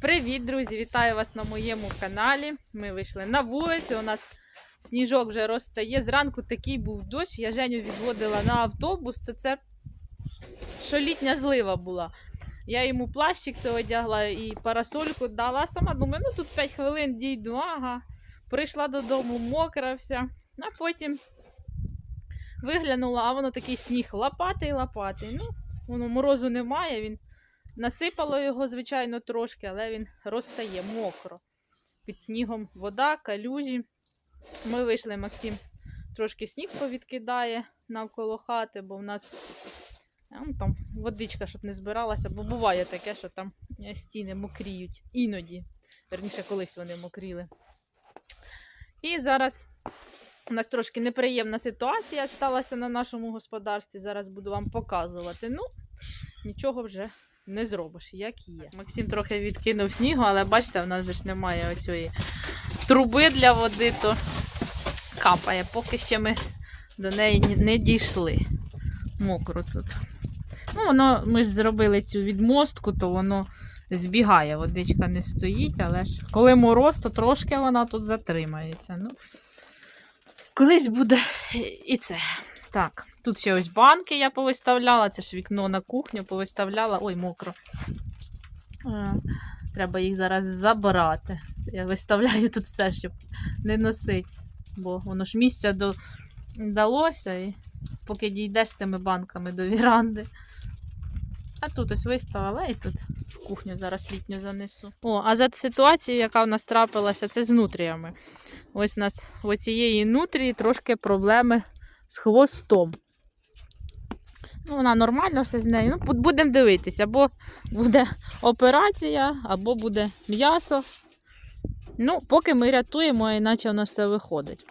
Привіт, друзі! Вітаю вас на моєму каналі. Ми вийшли на вулицю. У нас сніжок вже розтає. Зранку такий був дощ. Я Женю відводила на автобус. Це це що літня злива була. Я йому плащик то одягла і парасольку дала. Сама думаю, ну тут 5 хвилин дійду. Ага. Прийшла додому, мокра вся. А потім виглянула, а воно такий сніг лопатий лопатий. Ну, воно морозу немає. Він Насипало його, звичайно, трошки, але він розтає мокро. Під снігом вода, калюжі. Ми вийшли, Максим трошки сніг повідкидає навколо хати, бо в нас ну, там водичка, щоб не збиралася, бо буває таке, що там е, стіни мокріють. Іноді. Верніше, колись вони мокріли. І зараз у нас трошки неприємна ситуація сталася на нашому господарстві. Зараз буду вам показувати. Ну, нічого вже не зробиш, як є. Максим трохи відкинув снігу, але бачите, в нас же ж немає оцієї труби для води, то капає. Поки ще ми до неї не дійшли. Мокро тут. Ну, воно, ми ж зробили цю відмостку, то воно збігає, водичка не стоїть, але ж коли мороз, то трошки вона тут затримається. Ну, колись буде і це. Так, тут ще ось банки я повиставляла, це ж вікно на кухню повиставляла. Ой, мокро. Треба їх зараз забирати. Я виставляю тут все, щоб не носити. Бо воно ж місця до... далося, і поки дійдеш з тими банками до віранди. А тут ось виставила і тут кухню зараз літню занесу. О, а за ситуацією, яка в нас трапилася, це з нутріями. Ось у нас у цієї нутрії трошки проблеми з хвостом. Ну, вона нормально все з нею. Ну, будемо дивитися, або буде операція, або буде м'ясо. Ну, поки ми рятуємо, іначе воно все виходить.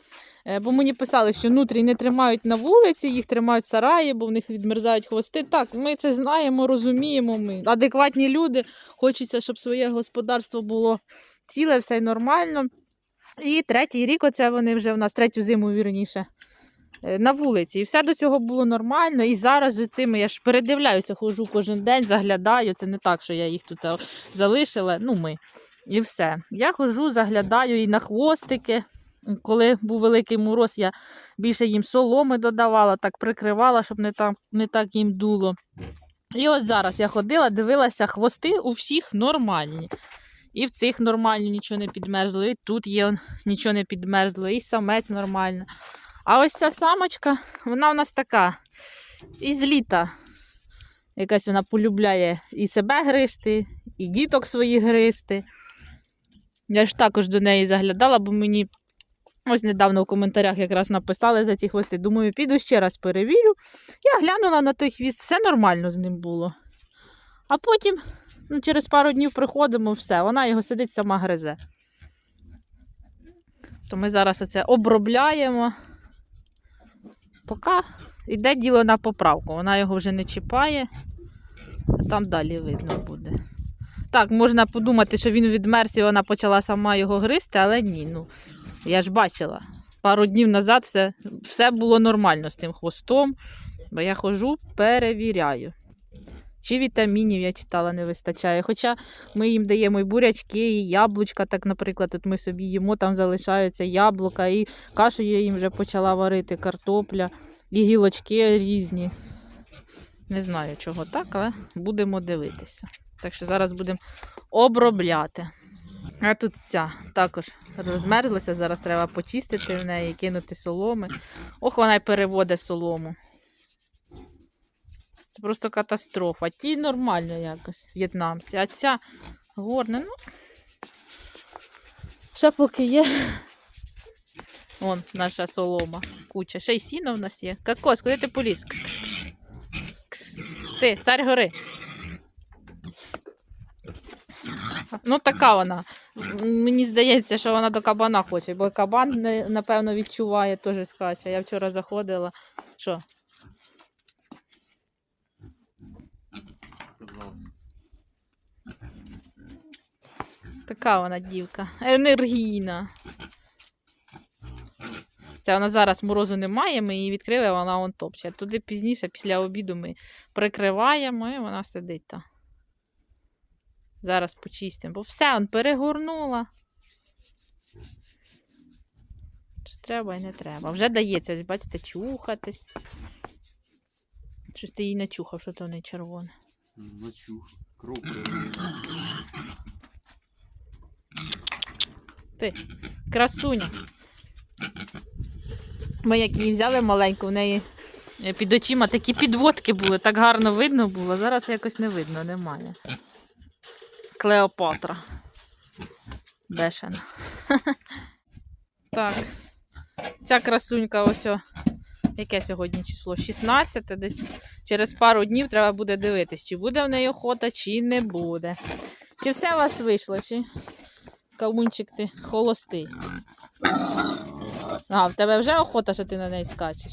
Е, Бо мені писали, що нутрій не тримають на вулиці, їх тримають в сараї, бо в них відмерзають хвости. Так, ми це знаємо, розуміємо. Ми адекватні люди. Хочеться, щоб своє господарство було ціле, все нормально. І третій рік, оце вони вже в нас третю зиму, вірніше, на вулиці. І все до цього було нормально. І зараз з цими я ж передивляюся, ходжу кожен день, заглядаю. Це не так, що я їх тут е, залишила. Ну, ми. І все. Я ходжу, заглядаю і на хвостики. Коли був великий мороз, я більше їм соломи додавала, так прикривала, щоб не так, не так їм дуло. І от зараз я ходила, дивилася, хвости у всіх нормальні. І в цих нормальні нічого не підмерзло, і тут є нічого не підмерзло, і самець нормально. А ось ця самочка, вона у нас така із літа. Якась вона полюбляє і себе гризти, і діток своїх гризти. Я ж також до неї заглядала, бо мені ось недавно в коментарях якраз написали за ці хвости. Думаю, піду ще раз перевірю. Я глянула на той хвіст, все нормально з ним було. А потім, ну, через пару днів приходимо, все, вона його сидить сама гризе. То ми зараз оце обробляємо. Поки йде діло на поправку. Вона його вже не чіпає, а там далі видно буде. Так, можна подумати, що він відмерз і вона почала сама його гризти, але ні. Ну, я ж бачила. Пару днів назад все, все було нормально з тим хвостом, бо я ходжу, перевіряю. Чи вітамінів я читала не вистачає. Хоча ми їм даємо і бурячки, і яблучка, так, наприклад, от ми собі їмо, там залишаються яблука, і кашу я їм вже почала варити, картопля, і гілочки різні. Не знаю, чого так, але будемо дивитися. Так що зараз будемо обробляти. А тут ця також розмерзлася, зараз треба почистити в неї, кинути соломи. Ох, вона й переводить солому. Це просто катастрофа. Ті нормально якось, в'єтнамці, а ця горна, ну. Ще поки є. Вон наша солома. Куча. Ще й сіно в нас є. Кокос, куди ти поліз? Кс-кс-кс. Кс. Ти, цар гори. Ну, така вона. Мені здається, що вона до кабана хоче, бо кабан, напевно, відчуває, теж скаче. Я вчора заходила. Що? Така вона дівка. Енергійна. Це вона зараз морозу немає, ми її відкрили, вона вон топче. Туди пізніше, після обіду, ми прикриваємо і вона сидить там. Зараз почистимо. Бо все, он перегорнула. Чи треба і не треба. Вже дається, бачите, чухатись. Щось ти її не чухав, що то не червоне. Ночух. Кров Ти, красуня. Ми як її взяли маленьку, в неї е, під очима такі підводки були, так гарно видно було. Зараз якось не видно, немає. Клеопатра. Бешена. Так. Ця красунька ось. Яке сьогодні число? 16 десь через пару днів треба буде дивитись, чи буде в неї охота, чи не буде. Чи все у вас вийшло, чи кавунчик ти холостий? А, в тебе вже охота, що ти на неї скачеш.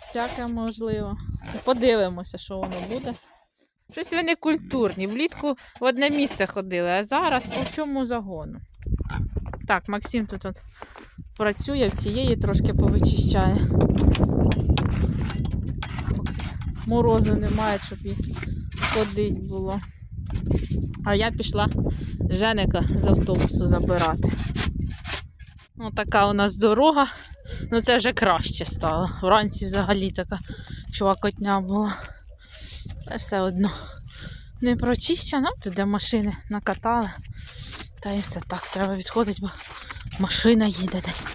Всяке можливо. Подивимося, що воно буде. Щось ви не культурні. Влітку в одне місце ходили, а зараз по всьому загону. Так, Максим тут от працює, в цієї трошки повичищає. Морозу немає, щоб їй ходити було. А я пішла Женика з автобусу забирати. Ось така у нас дорога. Ну це вже краще стало. Вранці взагалі така чувакотня була. Та все одно не прочищено, туди машини накатали. Та і все так, треба відходити, бо машина їде десь.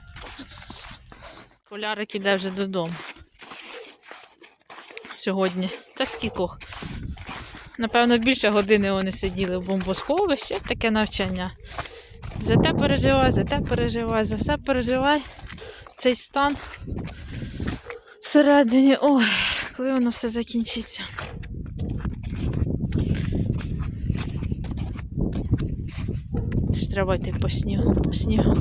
Полярик іде вже додому. Сьогодні. Та скількох. Напевно, більше години вони сиділи в бомбосховищі, таке навчання. За те переживай, за те переживай, за все переживай. Цей стан всередині. Ой, коли воно все закінчиться. Це ж треба йти по снігу, по снігу.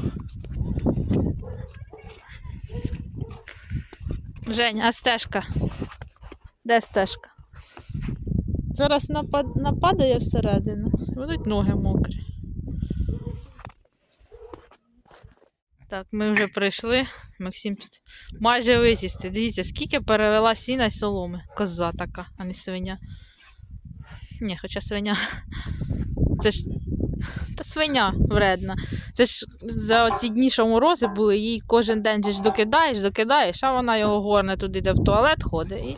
Жень, а стежка? Де стежка? Зараз напад... нападає всередину. Будуть ноги мокрі. Так, ми вже прийшли. Максим тут майже вичисти. Дивіться, скільки перевела сіна й соломи. Коза така, а не свиня. Ні, хоча свиня. Це ж. Та свиня вредна. Це ж за ці дні, що морози були, їй кожен день ж докидаєш, докидаєш, а вона його горне туди, де в туалет ходить і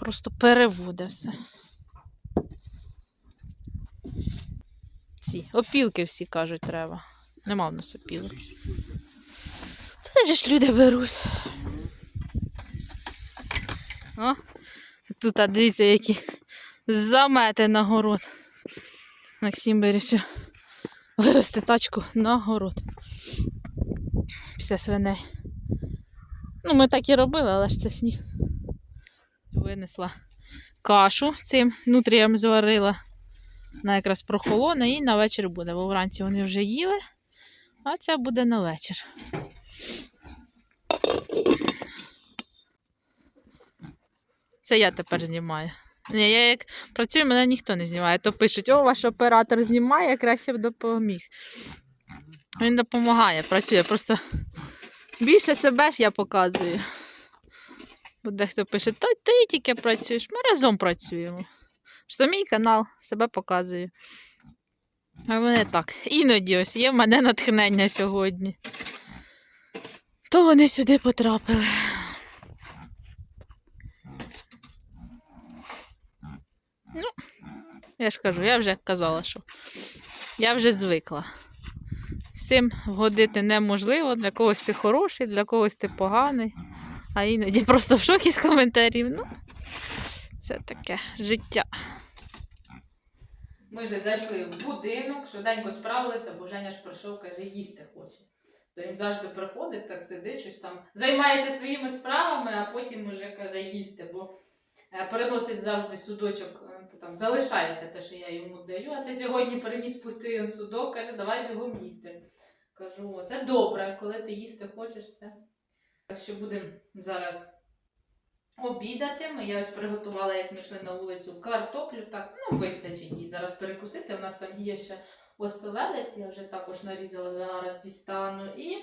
просто переводе все. Ці опілки всі кажуть, треба. Нема в нас опілок. Та де ж люди беруть. О, тут а, дивіться, які замети на город. Максим вирішив вивезти тачку на город. Після свиней. Ну, ми так і робили, але ж це сніг. Винесла кашу цим нутріям зварила. Вона якраз прохолоне і на вечір буде, бо вранці вони вже їли, а це буде на вечір. Це я тепер знімаю. Ні, я як працюю, мене ніхто не знімає. То пишуть, о, ваш оператор знімає, краще б допоміг. Він допомагає, працює. Просто більше себе ж я показую. Бо дехто пише, та ти тільки працюєш, ми разом працюємо. Що мій канал себе показує. А мене так. Іноді ось є в мене натхнення сьогодні. То вони сюди потрапили. Ну, я ж кажу, я вже казала, що я вже звикла. Всім вгодити неможливо, для когось ти хороший, для когось ти поганий, а іноді просто в шокі з коментарів. Ну, це таке життя. Ми вже зайшли в будинок, швиденько справилися, бо Женя ж прийшов, каже, їсти хоче. То він завжди приходить, так сидить, щось там займається своїми справами, а потім вже каже їсти, бо е, переносить завжди судочок, е, там залишається те, що я йому даю. А це сьогодні переніс пустий судок, каже, давай бігом їсти. Кажу, це добре, коли ти їсти хочеш це. Що будемо зараз обідати. Ми я ось приготувала, як ми йшли на вулицю, картоплю. Так, ну, вистачить їй зараз перекусити. У нас там є ще оселедець, я вже також нарізала, зараз дістану. І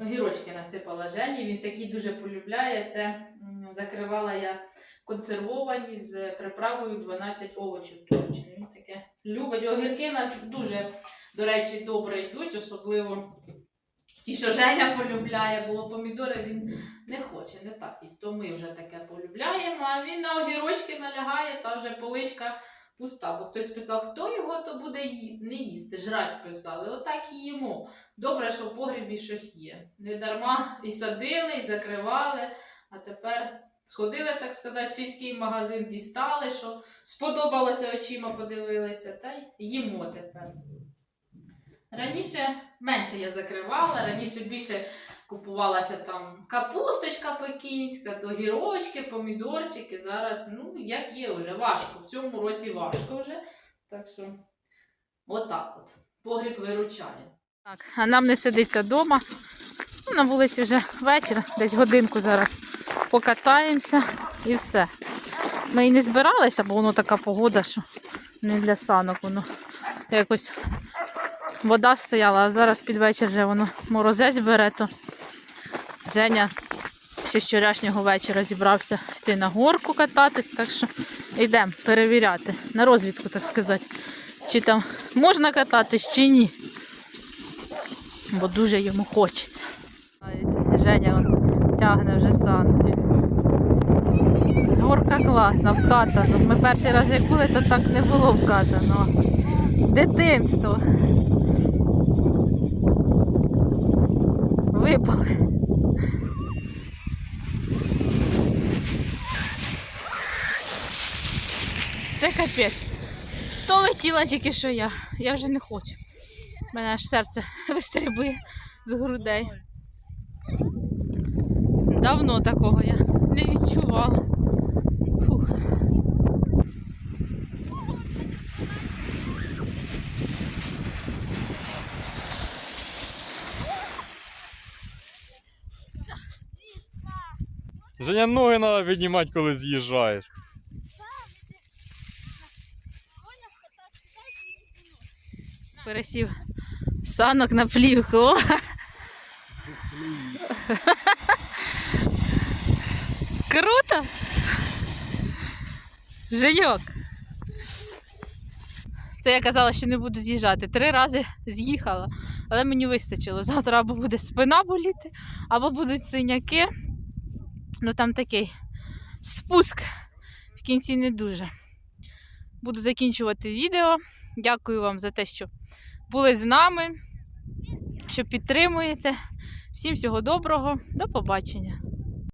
огірочки насипала Жені. Він такий дуже полюбляє. Це закривала я консервовані з приправою 12 овочів. Він таке любить. Огірки у нас дуже, до речі, добре йдуть, особливо ті, що Женя полюбляє, бо помідори він не хоче, не так їсть. То ми вже таке полюбляємо, а він на огірочки налягає, та вже поличка пуста. Бо хтось писав, хто його то буде ї... не їсти, жрать писали. Отак і їмо. Добре, що в погрібі щось є. Не дарма і садили, і закривали, а тепер сходили, так сказати, в сільський магазин, дістали, що сподобалося очима, подивилися, та й їмо тепер. Раніше менше я закривала, раніше більше купувалася там капусточка пекінська, то гірочки, помідорчики. Зараз, ну, як є вже, важко. В цьому році важко вже. Так що, отак от. Погріб виручає. Так, а нам не сидиться вдома. Ну, на вулиці вже вечір, десь годинку зараз покатаємося і все. Ми і не збиралися, бо воно така погода, що не для санок воно якось вода стояла, а зараз під вечір вже воно морозець бере, то Женя ще з вчорашнього вечора зібрався йти на горку кататись, так що йдемо перевіряти, на розвідку, так сказати, чи там можна кататись, чи ні. Бо дуже йому хочеться. Женя он тягне вже санки. Горка класна, вкатано. Ми перший раз як були, то так не було вкатано. Дитинство. Це капець. То летіла тільки що я. Я вже не хочу. Мене аж серце вистрибує з грудей. Давно такого я не відчувала. Женя, ноги треба піднімати, коли з'їжджаєш. Пересів санок на плівку. Круто! Женьок. Це я казала, що не буду з'їжджати. Три рази з'їхала, але мені вистачило. Завтра або буде спина боліти, або будуть синяки. Ну там такий спуск в кінці не дуже. Буду закінчувати відео. Дякую вам за те, що були з нами, що підтримуєте. Всім всього доброго, до побачення.